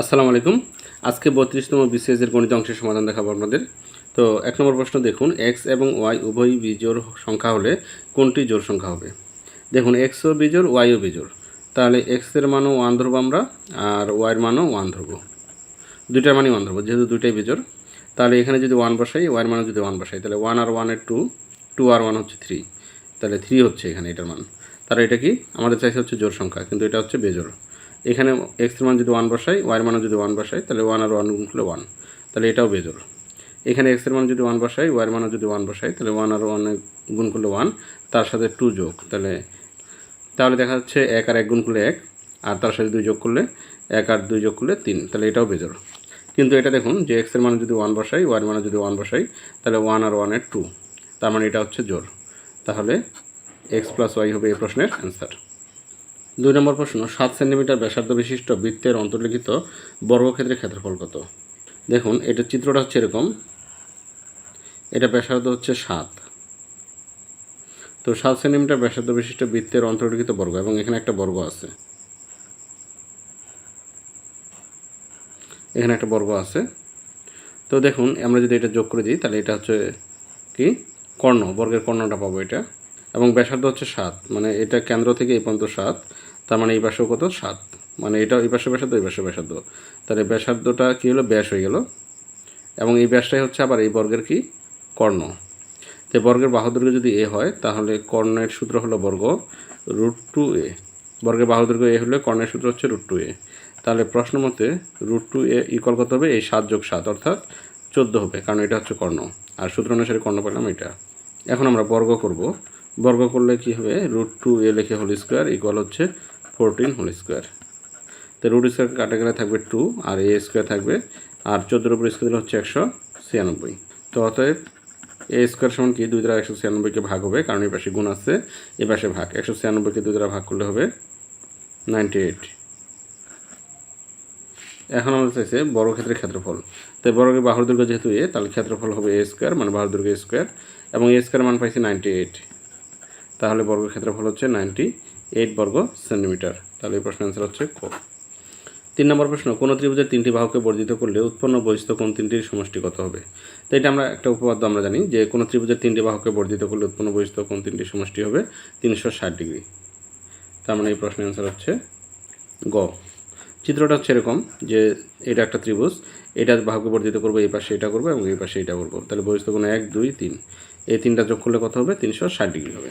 আসসালামু আলাইকুম। আজকে বত্রিশতম বিসিএসের গণিত অংশের সমাধান দেখাবো আপনাদের। তো এক নম্বর প্রশ্ন দেখুন এক্স এবং ওয়াই উভয় বিজোড় সংখ্যা হলে কোনটি জোড় সংখ্যা হবে? দেখুন এক্সও বিজোড় ওয়াইও বিজোড়। তাহলে এক্সের মানও ওয়ান ধরবো আমরা, আর ওয়াইয়ের মানও ওয়ান ধরবো। দুইটার মানই ওয়ান ধরবো, যেহেতু দুইটাই বিজোড়। তাহলে এখানে যদি ওয়ান বসাই ওয়াইয়ের মানও যদি ওয়ান বসাই, তাহলে ওয়ান আর ওয়ানের টু টু আর ওয়ান হচ্ছে থ্রি তাহলে থ্রি হচ্ছে এখানে এটার মান। তাহলে এটা কি? আমাদের চাইছে হচ্ছে জোড় সংখ্যা, কিন্তু এটা হচ্ছে বেজোড়। এখানে এক্সের মান যদি ওয়ান বসাই ওয়াইয়ের মানও যদি ওয়ান বসাই, তাহলে ওয়ান আর ওয়ান গুণ করলে ওয়ান তাহলে এটাও বেজোড়। এখানে এক্সের মান যদি ওয়ান বসাই ওয়াইয়ের মানও যদি ওয়ান বসাই, তাহলে ওয়ান আর ওয়ান গুণ করলে ওয়ান তার সাথে টু যোগ। তাহলে তাহলে দেখা যাচ্ছে এক আর এক গুণ করলে এক, আর তার সাথে দুই যোগ করলে এক আর দুই যোগ করলে তিন। তাহলে এটাও বেজোড়। কিন্তু এটা দেখুন যে এক্সের মানে যদি ওয়ান বসাই ওয়াইয়ের মানে যদি ওয়ান বসাই, তাহলে ওয়ান আর ওয়ানের টু তার মানে এটা হচ্ছে জোর তাহলে এক্স প্লাস ওয়াই হবে এই প্রশ্নের অ্যান্সার দুই নম্বর প্রশ্ন, সাত সেন্টিমিটার ব্যাসার্ধ বিশিষ্ট বৃত্তের অন্তর্লিখিত বর্গক্ষেত্রের ক্ষেত্রফল কত? দেখুন, এটা চিত্রটা হচ্ছে এরকম। এটা ব্যাসার্ধ হচ্ছে সাত। তো সাত সেন্টিমিটার ব্যাসার্ধ বিশিষ্ট বৃত্তের অন্তর্লিখিত বর্গ, এবং এখানে একটা বর্গ আছে। এখানে একটা বর্গ আছে। তো দেখুন, আমরা যদি এটা যোগ করে দিই, তাহলে এটা হচ্ছে কি? কর্ণ, বর্গের কর্ণটা পাবো এটা। এবং ব্যাসার্ধ হচ্ছে সাত মানে এটা কেন্দ্র থেকে এই পর্যন্ত সাত। তার মানে এই পাশেও কত? সাত। মানে এটা এই পাশে ব্যাসার্ধ, এই পাশে ব্যাসার্ধ। তাহলে ব্যাসার্ধটা কী হলো? ব্যাস হয়ে গেল। এবং এই ব্যাসটাই হচ্ছে আবার এই বর্গের কি? কর্ণ। তো বর্গের বাহুদৈর্ঘ্য যদি এ হয়, তাহলে কর্ণের সূত্র হলো বর্গ রুট টু এ। বর্গের বাহুদৈর্ঘ্য এ হলে কর্ণের সূত্র হচ্ছে রুট টু এ। তাহলে প্রশ্ন মতে রুট টু এ ইকল কত হবে? এই সাত যোগ সাত, অর্থাৎ চোদ্দ হবে, কারণ এটা হচ্ছে কর্ণ। আর সূত্র অনুসারে কর্ণ পেলাম এটা। এখন আমরা বর্গ করব। বর্গ করলে কি হবে? রুট টু এ লেখে হোল স্কোয়ার ইকুয়াল হচ্ছে ফোরটিন হোল স্কোয়ার তো রুট স্কোয়ার কাটা গেলে থাকবে টু আর এ স্কোয়ার থাকবে, আর চোদ্দোর উপর স্কোয়ার হচ্ছে একশো ছিয়ানব্বই। তো অতএব এ স্কোয়ার সমান কি? দুই দ্বারা একশো ছিয়ানব্বইকে ভাগ হবে, কারণ এই পাশে গুণ আছে, এ পাশে ভাগ। একশো ছিয়ানব্বইকে দুই দ্বারা ভাগ করলে হবে নাইনটি এইট এখন আমরা চাইছে বড় ক্ষেত্রের ক্ষেত্রফল। তো বর্গের বাহুর দৈর্ঘ্য যেহেতু এ তাহলে ক্ষেত্রফল হবে এ স্কোয়ার মানে বাহুর দৈর্ঘ্য স্কোয়ার এবং এ স্কোয়ার মান পাইছি নাইনটি এইট তাহলে বর্গের ক্ষেত্রফল হচ্ছে নাইনটি এইট বর্গ সেন্টিমিটার তাহলে এই প্রশ্নের অ্যান্সার হচ্ছে ক। তিন নম্বর প্রশ্ন, কোনো ত্রিভুজের তিনটি বাহুকে বর্ধিত করলে উৎপন্ন বহিস্থ কোন তিনটির সমষ্টি কত হবে? তো এটা আমরা একটা উপপাদ্য আমরা জানি যে কোনো ত্রিভুজের তিনটি বাহুকে বর্ধিত করলে উৎপন্ন বহিস্থ কোন তিনটির সমষ্টি হবে তিনশো ষাট ডিগ্রি। তার মানে এই প্রশ্নের অ্যান্সার হচ্ছে গ। চিত্রটা হচ্ছে এরকম যে এটা একটা ত্রিভুজ এটা বাহুকে বর্ধিত করব, এই পাশে এটা করব এবং এই পাশে এটা করব। তাহলে বহিস্থ কোণ এক, দুই, তিন। এই তিনটা যোগ করলে কত হবে? তিনশো ষাট ডিগ্রি হবে।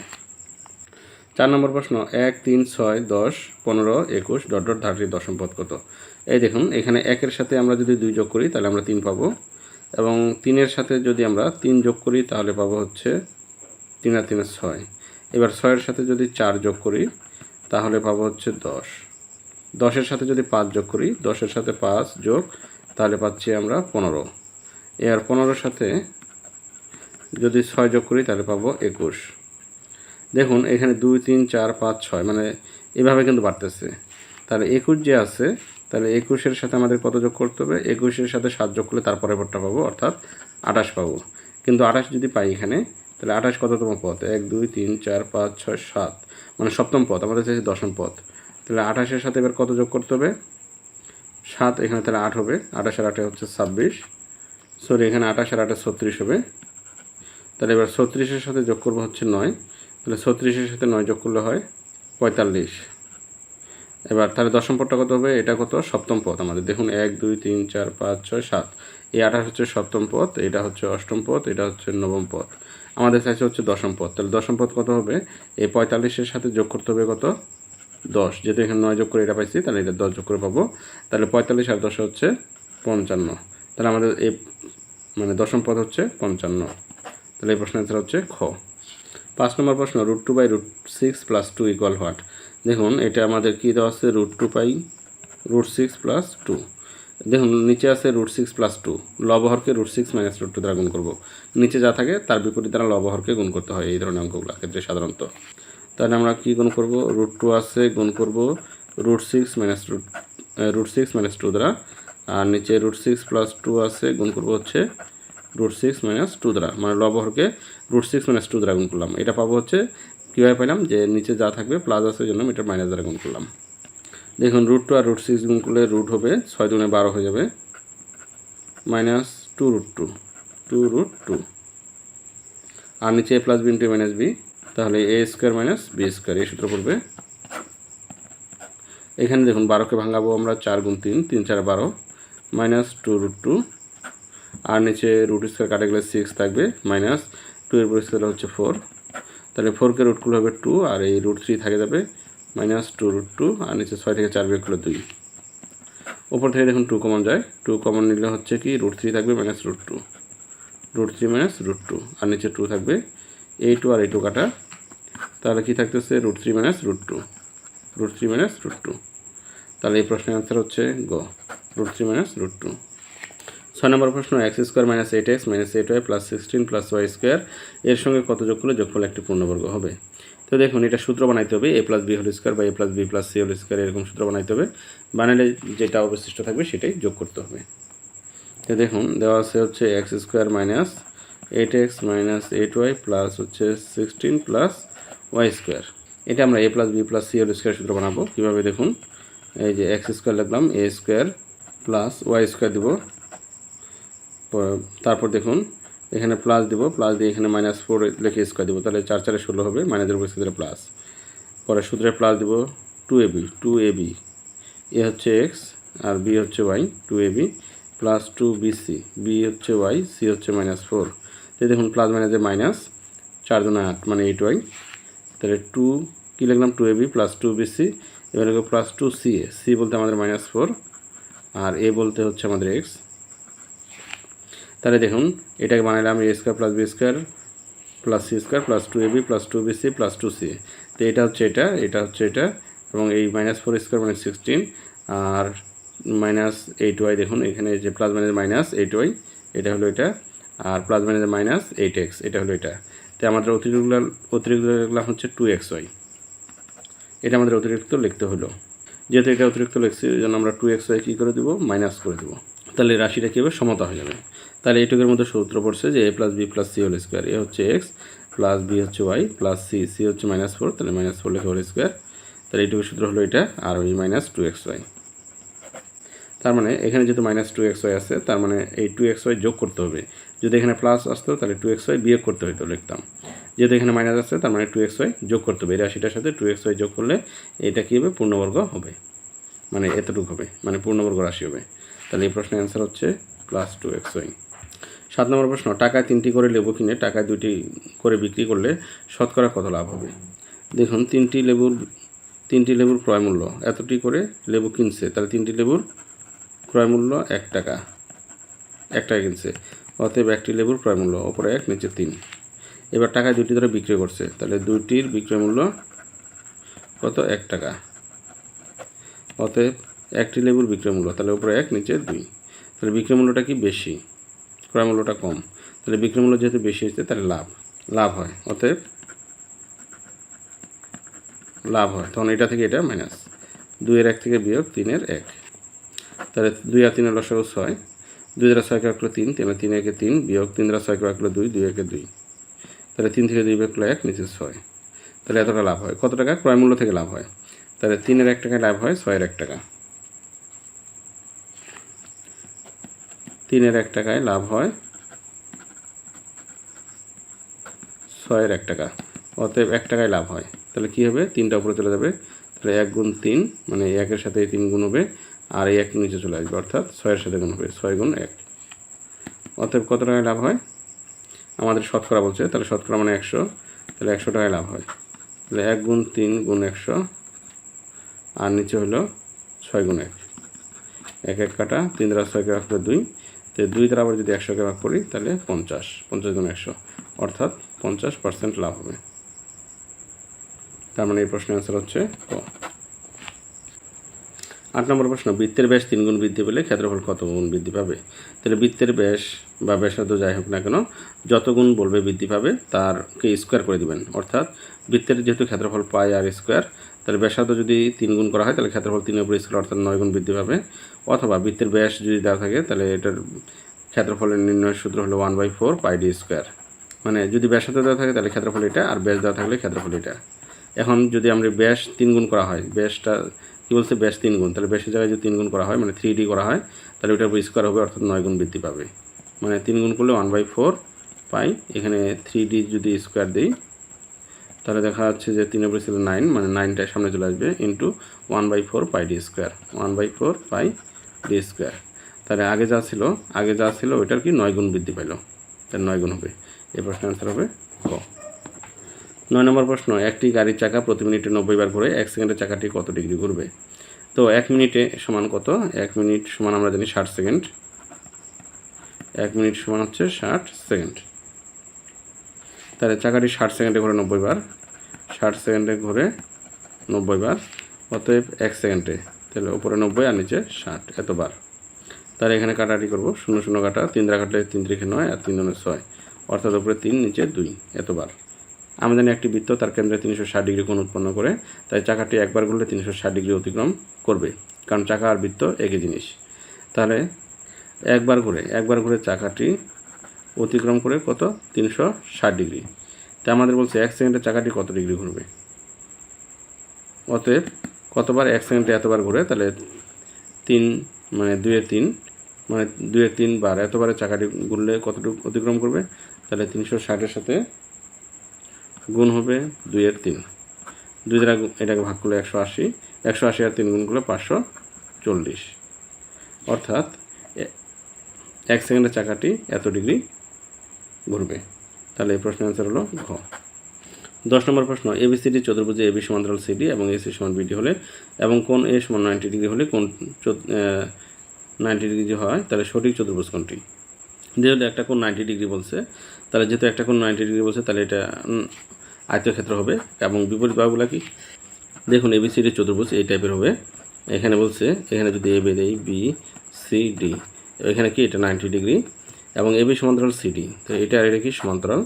চার নম্বর প্রশ্ন, এক, তিন, ছয়, দশ, পনেরো, একুশ, ডট ডট ধারটির দশম পদ কত? এই দেখুন, এখানে একের সাথে আমরা যদি দুই যোগ করি, তাহলে আমরা তিন পাবো। এবং তিনের সাথে যদি আমরা তিন যোগ করি, তাহলে পাবো হচ্ছে তিন আর তিনের ছয়। এবার ছয়ের সাথে যদি চার যোগ করি, তাহলে পাবো হচ্ছে দশ। দশের সাথে যদি পাঁচ যোগ করি, দশের সাথে পাঁচ যোগ, তাহলে পাচ্ছি আমরা পনেরো। এর পনেরোর সাথে যদি ছয় যোগ করি, তাহলে পাবো একুশ। দেখুন, এখানে দুই, তিন, চার, পাঁচ, ছয় মানে এভাবে কিন্তু বাড়তেছে। তাহলে একুশ যে আছে, তাহলে একুশের সাথে আমাদের কত যোগ করতে হবে? একুশের সাথে সাত যোগ করলে তারপরে পরটা পাবো, অর্থাৎ আঠাশ পাবো। কিন্তু আঠাশ যদি পাই এখানে, তাহলে আঠাশ কততম পথ? এক, দুই, তিন, চার, পাঁচ, ছয়, সাত। মানে সপ্তম পথ, আমাদের চাইছে দশম পথ। তাহলে আঠাশের সাথে এবার কত যোগ করতে হবে? সাত, এখানে তাহলে আট হবে। আঠাশের আটে হচ্ছে ছাব্বিশ। সরি, এখানে আঠাশের আটে ছত্রিশ হবে। তাহলে এবার ছত্রিশের সাথে যোগ করব হচ্ছে নয়। তাহলে ছত্রিশের সাথে নয় যোগ করলে হয় পঁয়তাল্লিশ। এবার তাহলে দশম পদটা কত হবে? এটা কত? সপ্তম পদ আমাদের। দেখুন, এক, দুই, তিন, চার, পাঁচ, ছয়, সাত। এই আঠাশ হচ্ছে সপ্তম পদ, এটা হচ্ছে অষ্টম পদ, এটা হচ্ছে নবম পদ। আমাদের চাইছে হচ্ছে দশম পদ। তাহলে দশম পদ কত হবে? এই পঁয়তাল্লিশের সাথে যোগ করতে হবে কত? দশ। যেহেতু এখানে নয় যোগ করে এটা পাইছি, তাহলে এটা দশ যোগ করে পাবো। তাহলে পঁয়তাল্লিশ আর দশ হচ্ছে পঞ্চান্ন। তাহলে আমাদের এই মানে দশম পদ হচ্ছে পঞ্চান্ন। তাহলে এই প্রশ্নের অ্যান্সার হচ্ছে খ। পাঁচ নম্বর প্রশ্ন root two by root six plus two equal what দেখুন, এটা আমাদের কী দেওয়া আছে? Root two by root six plus two দেখুন, নিচে আছে root six plus two লবহরকে root six minus root two দ্বারা গুণ করব। নিচে যা থাকে, তার বিপরীত দ্বারা লবহরকে গুণ করতে হয়, এই ধরনের অঙ্কগুলো ক্ষেত্রে সাধারণত। তাহলে আমরা কী গুণ করব? রুট টু আছে, গুণ করব root six minus root root six minus two দ্বারা। আর নিচে রুট সিক্স প্লাস টু আছে, গুণ করব হচ্ছে রুট সিক্স মাইনাস টু দ্বারা। মানে লবহরকে রুট সিক্স মাইনাস টু দ্বারা গুণ করলাম এটা পাবো হচ্ছে, কীভাবে পেলাম যে নিচে যা থাকবে প্লাস আছে জন্য এটা মাইনাস দ্বারা গুণ করলাম দেখুন রুট টু আর রুট সিক্স গুণ করলে রুট হবে ছয় দুগুণে বারো হয়ে যাবে। Minus two root two two root two আর নিচে A plus B into minus B তাহলে A square minus B square এই সূত্র পড়বে। এখানে দেখুন, বারোকে ভাঙাবো আমরা চার গুণ তিন তিন চার বারো। মাইনাস টু রুট টু আর নিচে রুট স্কোয়ার কাটে গেলে সিক্স থাকবে মাইনাস টু এর পরিষ্কার হচ্ছে ফোর তাহলে ফোরকে রুট করলে হবে টু আর এই রুট থ্রি থাকে যাবে মাইনাস টু রুট টু আর নিচে ছয় থেকে চার বিয়োগ করলে দুই। ওপর থেকে দেখুন টু কমন যায়। টু কমন নিলে হচ্ছে কি রুট থ্রি থাকবে minus root two root three minus root two আর নিচে টু থাকবে। এই টু আর এই টু কাটা। তাহলে কি থাকতেছে? Root three minus root two root three minus root two তাহলে এই প্রশ্নের অ্যান্সার হচ্ছে গ। Root three minus root two ছয় নম্বর প্রশ্ন x square minus eight x minus eight y plus sixteen plus y square এর সঙ্গে কত যোগ করলে যোগফল একটি পূর্ণবর্গ হবে? তো দেখুন, এটা সূত্র বানাইতে হবে A plus B whole square বা A plus B plus C whole square এরকম সূত্র বানাইতে হবে। বানালে যেটা অবশিষ্ট থাকবে, সেটাই যোগ করতে হবে। তো দেখুন, দেওয়া আছে হচ্ছে x square minus eight x minus eight y plus হচ্ছে সিক্সটিন প্লাস ওয়াই স্কোয়ার এটা আমরা A plus B plus C whole square সূত্র বানাবো। কীভাবে দেখুন, এই যে এক্স স্কোয়ার লিখলাম A square plus y square দিব। তারপর দেখুন, এখানে প্লাস দিব প্লাস দিয়ে এখানে মাইনাস ফোর লিখে স্কোয়ার দেবো, তাহলে চার চারে ষোলো হবে মাইনাসের উপর দিলে প্লাস পরে সূত্রে প্লাস দিব two A B two A B A হচ্ছে এক্স আর বি হচ্ছে y two A B plus two B C B হচ্ছে ওয়াই সি হচ্ছে মাইনাস ফোর তো দেখুন প্লাস মাইনাসে মাইনাস চার জন আট মানে এইট ওয়াই তাহলে টু কী লিখলাম? Two A B plus two B C এবার plus two C A C বলতে আমাদের মাইনাস ফোর আর এ বলতে হচ্ছে আমাদের এক্স তাহলে দেখুন, এটাকে বানালাম A square plus B square plus C square plus two A B plus two B C plus two C তো এটা হচ্ছে এটা এটা হচ্ছে এটা, এবং এই মাইনাস ফোর স্কোয়ার মানে সিক্সটিন আর মাইনাস এইট ওয়াই দেখুন, এখানে যে plus minus minus eight y এটা হলো এটা, আর plus minus minus eight x এটা হলো এটা। তো আমাদের অতিরিক্ত অতিরিক্ত লিখলাম হচ্ছে টু এক্স ওয়াই এটা আমাদের অতিরিক্ত লিখতে হলো। যেহেতু এটা অতিরিক্ত লিখছি, এই জন্য আমরা টু এক্স ওয়াই কী করে দেবো? মাইনাস করে দেবো। তাহলে রাশিটা কী হবে? সমতা হয়ে যাবে। তাহলে এইটুকের মধ্যে সূত্র পড়ছে যে A plus B plus C whole square A হচ্ছে এক্স প্লাস বি হচ্ছে ওয়াই প্লাস সি সি হচ্ছে মাইনাস ফোর তাহলে মাইনাস ফোর লেখা হোল স্কোয়ার তাহলে এইটুকু সূত্র হলো এটা, আর ওই মাইনাস টু এক্স ওয়াই তার মানে এখানে যেহেতু মাইনাস টু এক্স ওয়াই আছে, তার মানে এই টু এক্স ওয়াই যোগ করতে হবে। যদি এখানে প্লাস আসতো, তাহলে টু এক্স ওয়াই বিয়োগ করতে হতো লিখতাম। যেহেতু এখানে মাইনাস আসছে তার মানে টু এক্স ওয়াই যোগ করতে হবে। এই রাশিটার সাথে টু এক্স ওয়াই যোগ করলে এটা কী হবে? পূর্ণবর্গ হবে। মানে এতটুকু হবে। মানে পূর্ণবর্গ রাশি হবে। তাহলে এই প্রশ্নের অ্যান্সার হচ্ছে প্লাস টু এক্স ওয়াই সাত নম্বর প্রশ্ন, টাকায় তিনটি করে লেবু কিনে টাকায় দুটি করে বিক্রি করলে শতকরা কত লাভ হবে? দেখুন, তিনটি লেবুর তিনটি লেবুর ক্রয় মূল্য, এতটি করে লেবু কিনছে, তাহলে তিনটি লেবুর ক্রয় মূল্য এক টাকা এক টাকা কিনছে। অতএব একটি লেবুর ক্রয় মূল্য ওপরে এক, নিচে তিন। এবার টাকায় দুটি ধরে বিক্রি করছে, তাহলে দুইটির বিক্রয় মূল্য কত? এক টাকা। অতএব একটি লেবুর বিক্রয় মূল্য, তাহলে উপরে এক, নিচে দুই। তাহলে বিক্রয় মূল্যটা কি? বেশি। ক্রয় মূল্যটা কম, তাহলে বিক্রয় মূল্য যেহেতু বেশি হচ্ছে তাহলে লাভ লাভ হয়, অতএব লাভ হয়, তখন এটা থেকে এটা মাইনাস দুইয়ের এক থেকে বিয়োগ তিনের এক, তাহলে দুই আর তিনের লসাগু ছয়, দুই দ্বারা ছয়কে রাখল তিন তিন তিন একে তিন, বিয়োগ তিন দ্বারা ছয়কে রাখল দুই দুই একে দুই, তাহলে তিন থেকে দুই বিয়োগ করলে এক, নিচে ছয়, তাহলে এতটা লাভ হয়, কত টাকা? ক্রয় মূল্য থেকে লাভ হয়, তাহলে তিনের এক টাকায় লাভ হয়, ছয়ের এক টাকা তিনের এক টাকায় লাভ হয়। ছয়ের এক টাকা। অতএব এক টাকায় লাভ হয়। তাহলে কী হবে? তিনটা উপরে চলে যাবে। তাহলে এক গুণ তিন মানে একের সাথে তিন গুণ হবে, আর এই এক নিচে চলে আসবে। অর্থাৎ ছয়ের সাথে গুণ হবে, ছয় গুণ এক। অতএব কত টাকায় লাভ হয়? আমাদের শতকরা বলছে, তাহলে শতকরা মানে একশো। তাহলে একশো টাকায় লাভ হয়। তাহলে এক গুণ তিন গুণ একশো, আর নিচে হলো ছয় গুণ এক। এক এক কাটা, তিন দ্বারা ছয়কে করে দুই। তো দুই দ্বারা আবার যদি একশোকে ভাগ করি, তাহলে পঞ্চাশ। পঞ্চাশ গুণ একশো। অর্থাৎ পঞ্চাশ পার্সেন্ট লাভ হবে। তার মানে এই প্রশ্নের অ্যান্সার হচ্ছে ক। আট নম্বর প্রশ্ন, বৃত্তের ব্যাস তিন গুণ বৃদ্ধি পেলে ক্ষেত্রফল কত গুণ বৃদ্ধি পাবে? তাহলে বৃত্তের ব্যাস বা ব্যাসার্ধ যাই হোক না কেন, যত গুণ বলবে বৃদ্ধি পাবে তারকে স্কোয়ার করে দিবেন। অর্থাৎ বৃত্তের যেহেতু ক্ষেত্রফল পাই আর স্কোয়ার তাহলে ব্যাসার্ধ যদি তিন গুণ করা হয়, তাহলে ক্ষেত্রফল তিনের উপর স্কোয়ার অর্থাৎ নয় গুণ বৃদ্ধি পাবে। অথবা বৃত্তের ব্যাস যদি দেওয়া থাকে, তাহলে এটার ক্ষেত্রফলের নির্ণয়ের সূত্র হলো one by four pi D square মানে যদি ব্যাসার্ধ দেওয়া থাকে, তাহলে ক্ষেত্রফল এটা, আর ব্যাস দেওয়া থাকলে ক্ষেত্রফল এটা। এখন যদি আমরা ব্যাস তিন গুণ করা হয়, ব্যাসটা কী বলছে? ব্যাস তিন গুণ তাহলে ব্যাসের জায়গায় যদি তিন গুণ করা হয় মানে থ্রি ডি করা হয়, তাহলে ওটার উপর স্কোয়ার হবে, অর্থাৎ নয় গুণ বৃদ্ধি পাবে। মানে তিন গুণ করলে ওয়ান বাই ফোর পাই এখানে থ্রি ডি যদি স্কোয়ার দিই তাহলে দেখা যাচ্ছে যে তিন উপরে ছিল নাইন মানে নাইনটার সামনে চলে আসবে into one by four pi D square one by four pi D square তাহলে আগে যা ছিল, আগে যা ছিল ওইটার কি নয় গুণ বৃদ্ধি পাইল। তাহলে নয় গুণ হবে। এই প্রশ্নের অ্যান্সার হবে ক। নয় নম্বর প্রশ্ন, একটি গাড়ির চাকা প্রতি মিনিটে নব্বই বার ঘুরে, এক সেকেন্ডের চাকাটি কত ডিগ্রি ঘুরবে? তো এক মিনিটে সমান কত? এক মিনিট সমান আমরা জানি ষাট সেকেন্ড। এক মিনিট সমান হচ্ছে ষাট সেকেন্ড। তাহলে চাকাটি ষাট সেকেন্ডে ঘুরে নব্বই বার। ষাট সেকেন্ডে ঘুরে নব্বই বার। অতএব এক সেকেন্ডে। তাহলে উপরে নব্বই আর নিচে ষাট এতবার। তাহলে এখানে কাটাটি করব। শূন্য শূন্য কাটা, তিন দ্বারা কাটলে তিন তিরিখে নয় আর তিন দুনে ছয়। অর্থাৎ উপরে তিন, নিচে দুই এতবার। জানি একটি বৃত্ত তার কেন্দ্রে তিনশো ষাট ডিগ্রি কোণ উৎপন্ন করে, তাই চাকাটি একবার ঘুরলে তিনশো ষাট ডিগ্রি অতিক্রম করবে, কারণ চাকা আর বৃত্ত একই জিনিস। তাহলে একবার ঘুরে একবার ঘুরে চাকাটি অতিক্রম করে কত? তিনশো ষাট ডিগ্রি। তা আমাদের বলছে এক সেকেন্ডে চাকাটি কত ডিগ্রি ঘুরবে? অতএব কতবার এক সেকেন্ডে এতবার ঘুরে, তাহলে তিন মানে দুয়ে তিন মানে দুয়ে তিন বার এতবারে চাকাটি ঘুরলে কতটুকু অতিক্রম করবে? তাহলে তিনশো ষাটের সাথে গুণ হবে দুইয়ের তিন। দুই দ্বারা এটাকে ভাগ করলে একশো আশি একশো আশি আর তিন গুণ করলে পাঁচশো চল্লিশ। অর্থাৎ এক সেকেন্ডের চাকাটি এত ডিগ্রি ঘুরবে। তাহলে এই প্রশ্নের অ্যান্সার হলো ঘ। দশ নম্বর প্রশ্ন এবিসিডি চতুর্ভুজে এবি সমান্তরাল সিডি এবং এসি সমান বিডি হলে এবং কোন এ সমান নাইনটি ডিগ্রি হলে কোন নাইনটি ডিগ্রি হয়, তাহলে সঠিক চতুর্ভুজ কোনটি? যেহেতু একটা কোন নাইনটি ডিগ্রি বলছে, তাহলে যেহেতু একটা কোন নাইনটি ডিগ্রি বলছে, তাহলে এটা আয়তক্ষেত্র হবে এবং বিপরীত বাহুগুলো কি? দেখুন এবিসিডি চতুর্ভুজ এই টাইপের হবে। এখানে বলছে, এখানে যদি এ বেদ বি সি ডি এখানে কি? এটা নাইনটি ডিগ্রি এবং এবি সমান্তরাল সিডি তো এটা আর এটা কি? সমান্তরাল।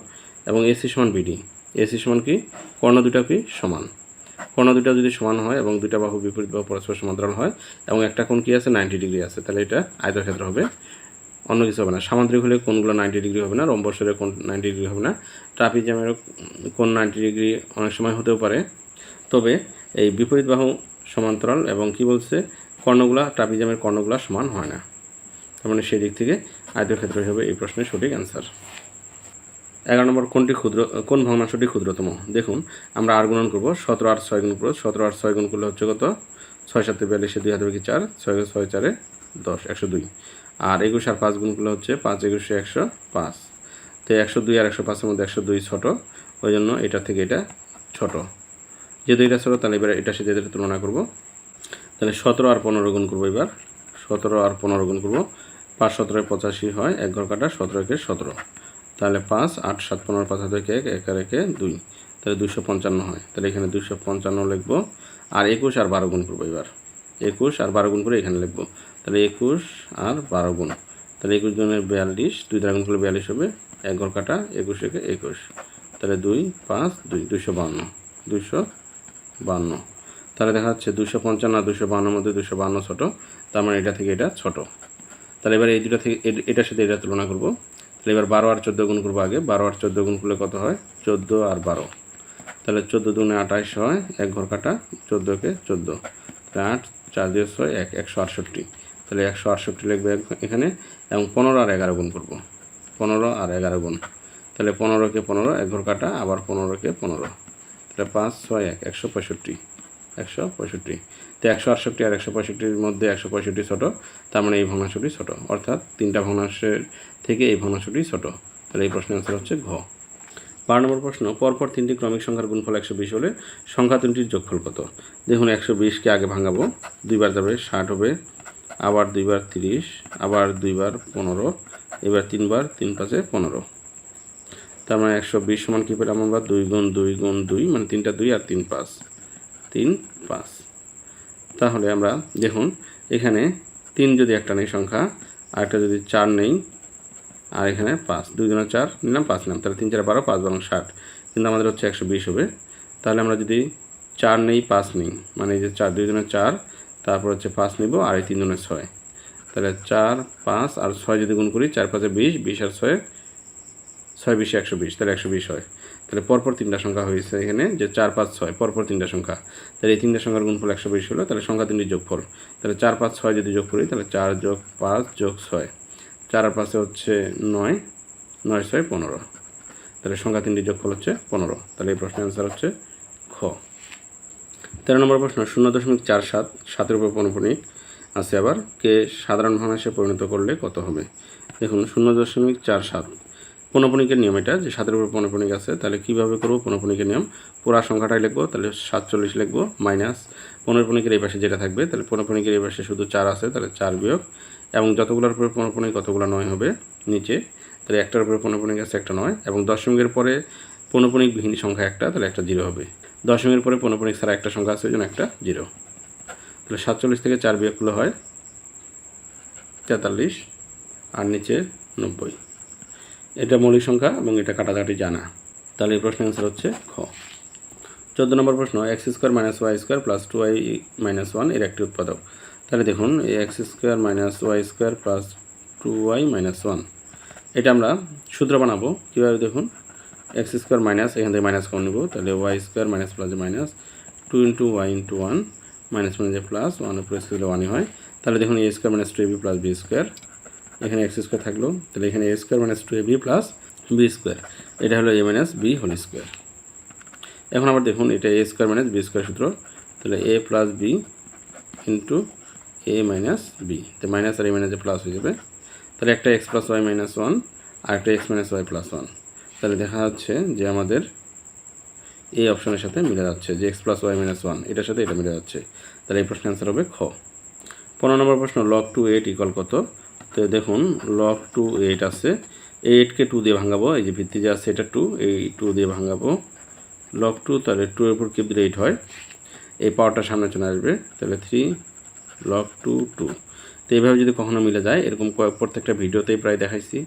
এবং এসি সমান বিডি এসি সমান কি? কর্ণ দুটা কি? সমান। কর্ণ দুটা যদি সমান হয় এবং দুটা বাহু বিপরীত বাহু পরস্পর সমান্তরাল হয়, এবং একটা কোণ কি আছে? নাইনটি ডিগ্রি আছে। তাহলে এটা আয়তক্ষেত্র হবে। অন্য কিছু হবে না। সামান্তরিক হলে কোনগুলো নাইনটি ডিগ্রি হবে না। রম্বসের কোন নাইনটি ডিগ্রি হবে না। ট্রাপিজামের কোন নাইনটি ডিগ্রি অনেক সময় হতেও পারে। তবে এই বিপরীত বাহু সমান্তরাল এবং কি বলছে? কর্ণগুলা ট্রাপিজামের কর্ণগুলা সমান হয় না। তার মানে সেই দিক থেকে আয়তক্ষেত্র হবে এই প্রশ্নের সঠিক অ্যান্সার এগারো নম্বর, কোনটি ক্ষুদ্র, কোন ভগ্নাংশটি ক্ষুদ্রতম? দেখুন, আমরা আর গুণন করব, সতেরো আট ছয় গুণ করব সতেরো আট ছয় গুণ করলে হচ্ছে কত? ছয় সাতে বিয়াল্লিশে, দুই হাতে চার, ছয় ছয় চারে দশ, একশো দুই। আর একুশ আর পাঁচ গুণ করলে হচ্ছে পাঁচ, একুশে একশো পাঁচ। তো একশো দুই আর একশো পাঁচের মধ্যে একশো দুই ছোটো, ওই জন্য এটা থেকে এটা ছোট। যেহেতু এটা ছোটো, তাহলে এবার এটার সাথে তুলনা করব। তাহলে সতেরো আর পনেরো গুণ করব এবার, সতেরো আর পনেরো গুণ করব। পাঁচ সতেরো পঁচাশি হয়, এক ঘর কাটা সতেরো একে সতেরো। তাহলে পাঁচ, আট, সাত, পনেরো, পাঁচ হাত এক এক আর একে দুই। তাহলে দুশো পঞ্চান্ন হয়। তাহলে এখানে দুশো পঞ্চান্ন লিখব। আর একুশ আর বারো গুণ করব এবার। একুশ আর বারো গুণ করে এখানে লিখব। তাহলে একুশ আর বারো গুণ। তাহলে একুশ গুণের বিয়াল্লিশ, দুই দ্বারা গুণ করলে বিয়াল্লিশ হবে। এক ঘর কাটা, একুশ একে একুশ। তাহলে দুই, পাঁচ, দুই দুশো বান্ন। দুশো বান্ন। তাহলে দেখা যাচ্ছে দুশো পঞ্চান্ন আর দুশো বান্নর মধ্যে দুশো বান্ন ছোটো। তার মানে এটা থেকে এটা ছোট। তাহলে এবার এই দুটো থেকে এটার সাথে এটা তুলনা করব। তাহলে এবার বারো আর চোদ্দ গুণ করব আগে। বারো আর চোদ্দ গুণ করলে কত হয়? চোদ্দ আর বারো। তাহলে চোদ্দ দুগুণে আঠাশ হয়, এক ঘর কাটা, চোদ্দোকে চোদ্দ। তাহলে আট, চার দিয়ে ছয়, এক, একশো আটষট্টি। তাহলে একশো আটষট্টি লিখবে এখানে, এবং পনেরো আর এগারো গুণ করব। পনেরো আর এগারো গুণ। তাহলে পনেরোকে পনেরো, এক ঘর কাটা, আবার পনেরোকে পনেরো। তাহলে পাঁচ, ছয়, এক, একশো পঁয়ষট্টি। একশো পঁয়ষট্টি। তো একশো আটষট্টি আর একশো পঁয়ষট্টির মধ্যে একশো পঁয়ষট্টি ছোটো, তার মানে এই ভগ্নাংশটি ছোটো। অর্থাৎ তিনটা ভগ্নাংশের থেকে এই ভগ্নাংশটি ছোটো। তাহলে এই প্রশ্নের অ্যান্সার হচ্ছে ঘ। বারো নম্বর প্রশ্ন, পরপর তিনটি ক্রমিক সংখ্যার গুণফল একশো বিশ হলে সংখ্যা তিনটির যোগফল কত? দেখুন, একশো বিশকে আগে ভাঙাবো। দুইবার যাবে ষাট হবে, আবার দুইবার তিরিশ, আবার দুইবার পনেরো, এবার তিনবার তিন পাঁচে পনেরো। তার মানে একশো বিশ সমান কী পেলাম আমরা? দুই গুণ দুই গুণ দুই মানে তিনটা দুই আর তিন পাঁচ। তিন পাঁচ তাহলে আমরা দেখুন, এখানে তিন যদি একটা নেই সংখ্যা আর একটা যদি চার নেই, আর এখানে পাঁচ। দুই জনের চার নিলাম, পাঁচ নিলাম। তাহলে তিন চার বারো, পাঁচ বারো ষাট। কিন্তু আমাদের হচ্ছে একশো বিশ হবে। তাহলে আমরা যদি চার নেই, পাঁচ নেই মানে এই যে চার, দুই জনের চার, তারপর হচ্ছে পাঁচ নিব, আর এই তিন জনের ছয়। তাহলে চার, পাঁচ আর ছয় যদি গুণ করি, চার পাঁচে বিশ বিশ আর ছয় ছয় বিশে একশো বিশ। তাহলে একশো বিশ হয়। তাহলে পরপর তিনটা সংখ্যা হয়েছে এখানে, যে চার, পাঁচ, ছয়, পরপর তিনটা সংখ্যা। তাহলে এই তিনটা সংখ্যার গুণফল একশো বিশ হলো, তাহলে সংখ্যা তিনটি যোগফল। তাহলে চার, পাঁচ, ছয় যদি যোগ করি, তাহলে চার যোগ পাঁচ যোগ ছয়। চার আর পাঁচে হচ্ছে নয় নয়, ছয়, পনেরো। তাহলে সংখ্যা তিনটি যোগফল হচ্ছে পনেরো। তাহলে এই প্রশ্নের অ্যান্সার হচ্ছে খ। তেরো নম্বর প্রশ্ন, শূন্য দশমিক চার সাত, সাতের উপর পনপনিক আছে আবার, কে সাধারণ ভাঙাসে পরিণত করলে কত হবে? দেখুন, শূন্য দশমিক চার সাত। পনপনিকের নিয়ম এটা, যে সাতের উপর পনপনিক আছে, তাহলে কীভাবে করব পনপনিকের নিয়ম? পুরা সংখ্যাটাই লিখব, তাহলে সাতচল্লিশ লিখব, মাইনাস পনপনিকের এই পাশে যেটা থাকবে, তাহলে পনপনিকের এই পাশে শুধু চার আছে, তাহলে চার বিয়োগ, এবং যতগুলোর উপরে পনপনিক কতগুলো নয় হবে নিচে, তাহলে একটার উপরে পনপনিক আছে, একটা নয়, এবং দশমিকের পরে পনপনিক বিহীন সংখ্যা একটা, তাহলে একটা জিরো হবে। দশমিকের পরে পনপনিক ছাড়া একটা সংখ্যা আছে, ওই জন্য একটা জিরো। তাহলে সাতচল্লিশ থেকে চার বিয়োগ করলে হয় তেতাল্লিশ, আর নিচে নব্বই। এটা মৌলিক সংখ্যা এবং এটা কাটাকাটি জানা। তাহলে এই প্রশ্নের অ্যান্সার হচ্ছে খ। চোদ্দ নম্বর প্রশ্ন x square minus y square plus two y minus ওয়ানের একটি উৎপাদক। তাহলে দেখুন x square minus y square plus two y minus one এটা আমরা সূত্র বানাবো। কীভাবে দেখুন? এক্স স্কোয়ার মাইনাস এখান থেকে মাইনাস কম নেব। তাহলে y square minus plus minus two into y into one minus minus plus one উপরে ওয়ানই হয়। তাহলে দেখুন A square minus two B plus B square এখানে এক্স স্কোয়ার থাকল, তাহলে এখানে A square minus two A B plus B square এটা হলো A minus B whole square এখন আবার দেখুন, এটা A square minus B square সূত্র, তাহলে A plus B into A minus B তো মাইনাস আর এ মাইনাসে প্লাস হয়ে যাবে। তাহলে একটা x plus y minus one আর একটা x minus y plus one তাহলে দেখা যাচ্ছে যে আমাদের এই অপশনের সাথে মিলে যাচ্ছে, যে x plus y minus one এটার সাথে এটা মিলে যাচ্ছে। তাহলে এই প্রশ্নের অ্যান্সার হবে খ। পনেরো নম্বর প্রশ্ন লক টু এইট ইকুয়াল কত? তো দেখুন লক টু এইট আছে। এইটকে টু দিয়ে ভাঙাবো, এই যে ভিত্তি যে আছে, এটা টু এই টু দিয়ে ভাঙাবো। লক টু তাহলে টু এর উপর কিপ দিলে এইট হয়? এই পাওয়ারটা সামনে চলে আসবে, তাহলে থ্রি লক টু টু তো এইভাবে যদি কখনো মিলে যায়, এরকম প্রত্যেকটা ভিডিওতেই প্রায় দেখাইছি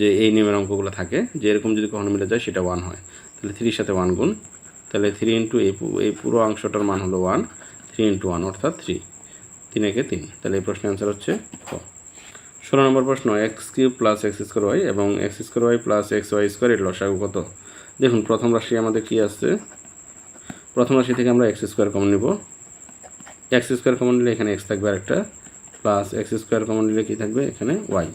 যে এই নিয়মের অঙ্কগুলো থাকে, যে এরকম যদি কখনো মিলে যায়, সেটা ওয়ান হয়। তাহলে থ্রির সাথে ওয়ান গুণ, তাহলে থ্রি ইন্টু এই এই পুরো অংশটার মান হলো ওয়ান থ্রি ইন্টু ওয়ান অর্থাৎ থ্রি তিন একে তিন। তাহলে এই প্রশ্নের অ্যান্সার হচ্ছে খ ষোলো নম্বর প্রশ্ন x cube plus x square y এবং x square y plus x y square এর লসাগু কত? দেখুন, প্রথম রাশি আমাদের কি আছে? প্রথম রাশি থেকে আমরা এক্স স্কোয়ার কমন নিব। এক্স স্কোয়ার কমন নিলে এখানে এক্স থাকবে আরেকটা প্লাস এক্স স্কোয়ার কমন নিলে কী থাকবে? এখানে ওয়াই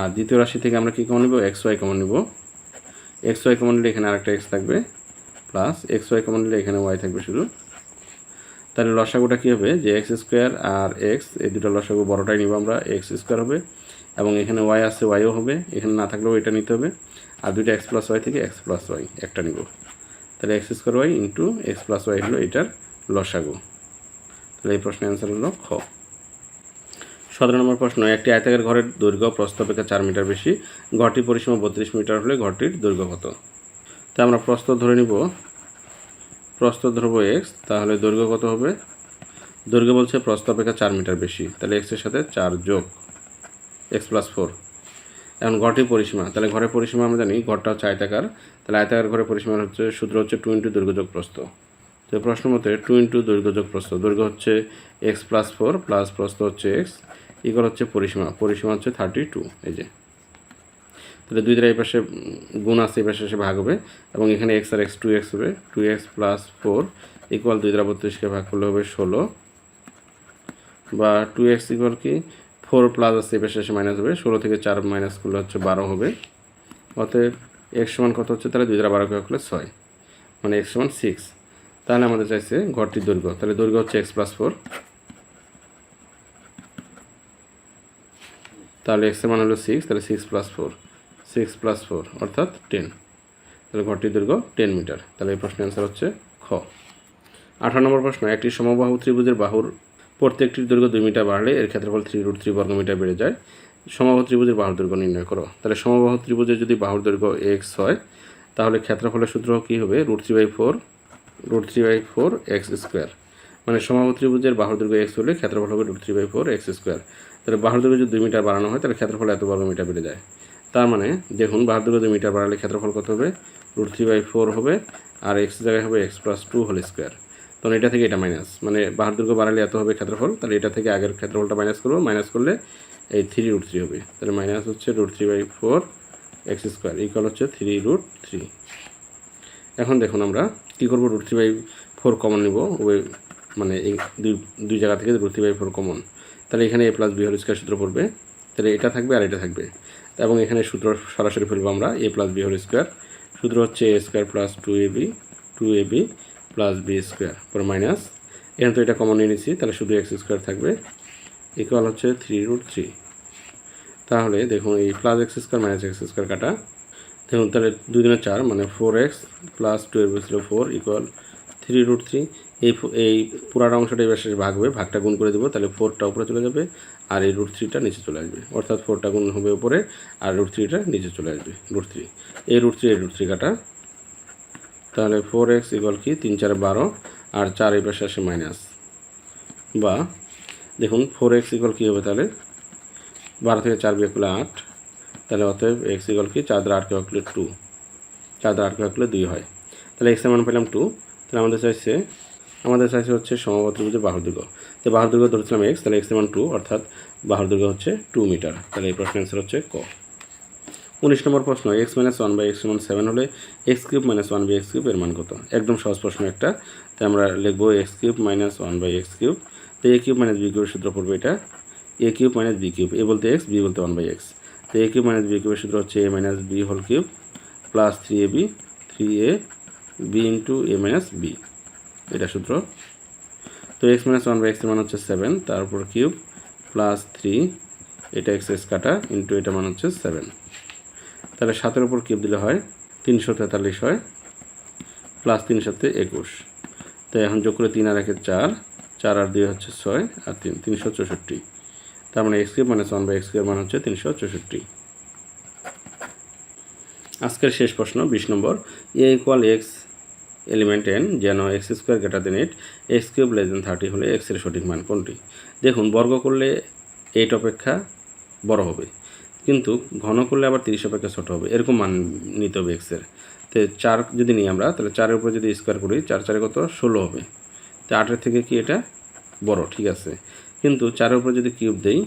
আর দ্বিতীয় রাশি থেকে আমরা কী কমন নিব? এক্স ওয়াই কমন নিব। এক্স ওয়াই কমন নিলে এখানে আরেকটা এক্স থাকবে প্লাস এক্স ওয়াই কমন নিলে এখানে ওয়াই থাকবে শুধু। তাহলে লসাগুটা কী হবে? যে এক্স স্কোয়ার আর এক্স এই দুটো লসাগু বড়টাই নিব আমরা এক্স স্কোয়ার হবে। এবং এখানে ওয়াই আছে ওয়াইও হবে। এখানে না থাকলেও এটা নিতে হবে। আর দুইটা এক্স প্লাস ওয়াই থেকে এক্স প্লাস ওয়াই একটা নিব। তাহলে x square y into x plus y হলো এটার লসাগু। তাহলে এই প্রশ্নের অ্যান্সার হলো খ। সতেরো নম্বর প্রশ্ন, একটি আয়তাকার ঘরের দৈর্ঘ্য প্রস্থ অপেক্ষা চার মিটার বেশি। ঘরটির পরিসীমা বত্রিশ মিটার হলে ঘরটির দৈর্ঘ্য কত? তা আমরা প্রস্থ ধরে নিব। প্রস্থ ধরবো এক্স তাহলে দৈর্ঘ্য কত হবে? দৈর্ঘ্য বলছে প্রস্থ অপেক্ষা চার মিটার বেশি। তাহলে এক্সের সাথে চার যোগ এক্স প্লাস ফোর এখন ঘরটির পরিসীমা, তাহলে ঘরের পরিসীমা আমরা জানি, ঘরটা হচ্ছে আয়তাকার। তাহলে আয়তাকার ঘরের পরিসীমা হচ্ছে, সূত্র হচ্ছে টু ইন্টু দৈর্ঘ্য যোগ প্রস্থ। তো প্রশ্ন মতে টু ইন্টু দৈর্ঘ্য যোগ প্রস্থ, দৈর্ঘ্য হচ্ছে এক্স প্লাস ফোর প্লাস প্রস্থ হচ্ছে এক্স ইকুয়াল হচ্ছে পরিসীমা পরিসীমা হচ্ছে থার্টি টু এই যে। তাহলে দুই দ্বারা এই পাশে গুণ আছে, এই পাশে এসে ভাগ হবে এবং এখানে এক্স আর এক্স টু এক্স হবে। Two x plus four equal দুই দ্বারা বত্রিশকে ভাগ করলে হবে ষোলো। বা টু এক্স ইকুয়াল কি? ফোর প্লাস আছে পাশে এসে মাইনাস হবে। ষোলো থেকে চার মাইনাস করলে হচ্ছে বারো হবে। অতএব এক্স সমান কত হচ্ছে? তাহলে দুই দ্বারা বারো ভাগ করলে ছয়। মানে এক্স সমান সিক্স তাহলে আমাদের চাইছে ঘরটির দৈর্ঘ্য। তাহলে দৈর্ঘ্য হচ্ছে এক্স প্লাস ফোর তাহলে এক্সের মান হলো সিক্স তাহলে six plus four six plus four অর্থাৎ টেন তাহলে ঘরটির দৈর্ঘ্য টেন মিটার তাহলে এই প্রশ্নের অ্যান্সার হচ্ছে খ। আঠারো নম্বর প্রশ্ন, একটি সমবাহু ত্রিভুজের বাহুর প্রত্যেকটির দৈর্ঘ্য দুই মিটার বাড়লে এর ক্ষেত্রফল থ্রি রুট থ্রি বর্গমিটার বেড়ে যায়। সমবাহু ত্রিভুজের বাহুর দৈর্ঘ্য নির্ণয় করো। তাহলে সমবাহু ত্রিভুজের যদি বাহুর দৈর্ঘ্য এক্স হয়, তাহলে ক্ষেত্রফলের সূত্র কী হবে? Root three by four root three by four x square মানে সমবাহু ত্রিভুজের বাহুর দৈর্ঘ্য এক্স হলে ক্ষেত্রফল হবে root three by four x square তাহলে বাহুর দৈর্ঘ্য যদি দুই মিটার বাড়ানো হয়, তাহলে ক্ষেত্রফল এত বর্গমিটার বেড়ে যায়। তার মানে দেখুন বাহুর দৈর্ঘ্য মিটার বাড়ালে ক্ষেত্রফল কত হবে? রুট থ্রি বাই ফোর হবে আর এক্স জায়গায় হবে x plus two whole square তখন এটা থেকে এটা মাইনাস মানে বাহুর দৈর্ঘ্য বাড়ালে এত হবে ক্ষেত্রফল, তাহলে এটা থেকে আগের ক্ষেত্রফলটা মাইনাস করব। মাইনাস করলে এই থ্রি রুট থ্রি হবে। তাহলে মাইনাস হচ্ছে root three by four x square equal হচ্ছে থ্রি রুট থ্রি এখন দেখুন আমরা কী করব? Root three by four common নিব। ওই মানে এই দুই দুই জায়গা থেকে root three by four common তাহলে এখানে A plus B whole square সূত্র পড়বে। তাহলে এটা থাকবে আর এটা থাকবে। এবং এখানে সূত্র সরাসরি ফেলব আমরা A plus B whole square সূত্র হচ্ছে A square plus two A B two A B plus B square পর মাইনাস এখানে তো এটা কমন নিয়ে নিচ্ছি, তাহলে শুধু এক্স স্কোয়ার থাকবে ইকুয়াল হচ্ছে থ্রি রুট থ্রি তাহলে দেখুন, এই plus x square minus x square কাটা। দেখুন, তাহলে দুই চার মানে ফোর এক্স প্লাস টু এর ছিল four equal three root three এই এই পুরাটা অংশটা এবার শেষে ভাগ হবে, ভাগটা গুণ করে দেবো, তাহলে ফোরটা উপরে চলে যাবে আর এই রুট থ্রিটা নিচে চলে আসবে। অর্থাৎ ফোরটা গুণ হবে উপরে আর রুট থ্রিটা নিচে চলে আসবে রুট থ্রি এই রুট থ্রি এই রুট থ্রি কাটা। তাহলে ফোর এক্স ইকুয়াল কি? তিন, চার, বারো। আর চার এই পাশে আসে মাইনাস বা, দেখুন ফোর এক্স ইকুয়াল কী হবে তাহলে? বারো থেকে চার বিয়োগ করলে আট। তাহলে অতএব এক্স ইকুয়াল কি? চার দ্বারা আট করলে টু চার দ্বারা আট করলে দুই হয়। তাহলে এক্সের মান পেলাম টু তাহলে আমাদের চাইছে আমাদের চাইছে হচ্ছে সমবাদ ত্রিভুজের বাহুর দৈর্ঘ্য। তো বাহুর দৈর্ঘ্য ধরেছিলাম এক্স তাহলে এক্স মান টু অর্থাৎ বাহুর হচ্ছে টু মিটার তাহলে এই প্রশ্নের অ্যান্সার হচ্ছে ক। উনিশ নম্বর প্রশ্ন x minus one by x সমান সেভেন হলে x cube minus one by x cube এর মান কত? একদম সহজ প্রশ্ন একটা। তাই আমরা লিখব x cube minus one by x cube তো এ কিউব মাইনাস বি কিউবের সূত্র পড়বে এটা। A cube minus B cube A বলতে এক্স বি বলতে ওয়ান বাই এক্স তো এ কিউব মাইনাস বি কিউবের সূত্র হচ্ছে A minus B whole cube plus three A B three A B into A minus B এটা সূত্র। তো x minus one by এক্সের মান হচ্ছে সেভেন তারপর কিউব প্লাস থ্রি এটা এক্স এক্স কাটা ইন্টু এটা মান হচ্ছে সেভেন তাহলে সাতের উপর কিউব দিলে হয় তিনশো তেতাল্লিশ হয় প্লাস তিন সাথে একুশ। তো এখন যোগ করে তিন আর একে চার চার আর দুই হচ্ছে ছয় আর তিন, তিনশো চৌষট্টি। তার মানে x cube minus one by x cube মান হচ্ছে তিনশো চৌষট্টি। আজকের শেষ প্রশ্ন, বিশ নম্বর। A equal x element N যেন x square greater than eight x cube less than thirty হলে এক্সের সঠিক মান কোনটি? দেখুন, বর্গ করলে এইট অপেক্ষা বড় হবে, কিন্তু ঘন করলে আবার তিরিশ অপেক্ষা ছোটো হবে, এরকম মান নিতে হবে এক্সের তো চার যদি নিই আমরা, তাহলে চারের উপরে যদি স্কোয়ার করি, চার চারে কত? ষোলো হবে। তো আটের থেকে কি এটা? বড়, ঠিক আছে। কিন্তু চারের উপরে যদি কিউব দেই,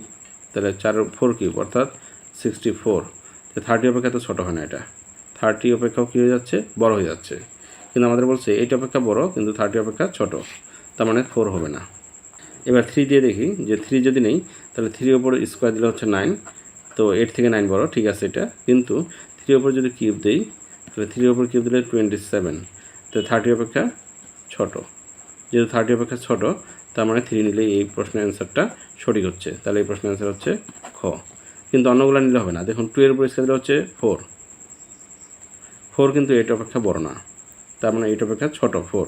তাহলে চার ফোর কিউব অর্থাৎ সিক্সটি ফোর তো থার্টি অপেক্ষা তো ছোটো হয় না এটা। থার্টি অপেক্ষাও কী হয়ে যাচ্ছে? বড় হয়ে যাচ্ছে। কিন্তু আমাদের বলছে এইট অপেক্ষা বড়, কিন্তু থার্টি অপেক্ষা ছোট। তার মানে ফোর হবে না। এবার থ্রি দিয়ে দেখি যে থ্রি যদি নেই, তাহলে থ্রি ওপর স্কোয়ার দিলে হচ্ছে নাইন তো এইট থেকে নাইন বড়, ঠিক আছে এটা। কিন্তু থ্রি ওপর যদি কিউব দেই, তাহলে থ্রি ওপর কিউব দিলে টোয়েন্টি সেভেন তো থার্টি অপেক্ষা ছোট। যেহেতু থার্টি অপেক্ষা ছোট, তার মানে থ্রি নিলে এই প্রশ্নের অ্যান্সারটা সঠিক হচ্ছে। তাহলে এই প্রশ্নের অ্যান্সার হচ্ছে খ। কিন্তু অন্যগুলো নিলে হবে না। দেখুন টু এর উপর স্কোয়ার দিলে হচ্ছে ফোর ফোর কিন্তু এইট অপেক্ষা বড় না। তার মানে এইট অপেক্ষা ছোট ফোর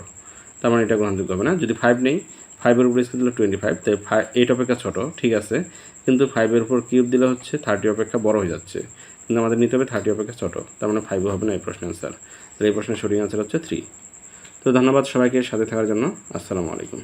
তার মানে এটা গ্রহণযোগ্য হবে না। যদি ফাইভ নেই ফাইভের উপরে স্কেল দিলে টোয়েন্টি ফাইভ তাই ফাইভ এইট অপেক্ষা ছোটো, ঠিক আছে? কিন্তু ফাইভের উপর কিউব দিলে হচ্ছে থার্টি অপেক্ষা বড় হয়ে যাচ্ছে। কিন্তু আমাদের নিতে হবে থার্টি অপেক্ষা ছোট। তার মানে ফাইভও হবে না এই প্রশ্নের অ্যান্সার তাহলে এই প্রশ্নের সঠিক অ্যান্সার হচ্ছে থ্রি তো ধন্যবাদ সবাইকে সাথে থাকার জন্য। আসসালামু আলাইকুম।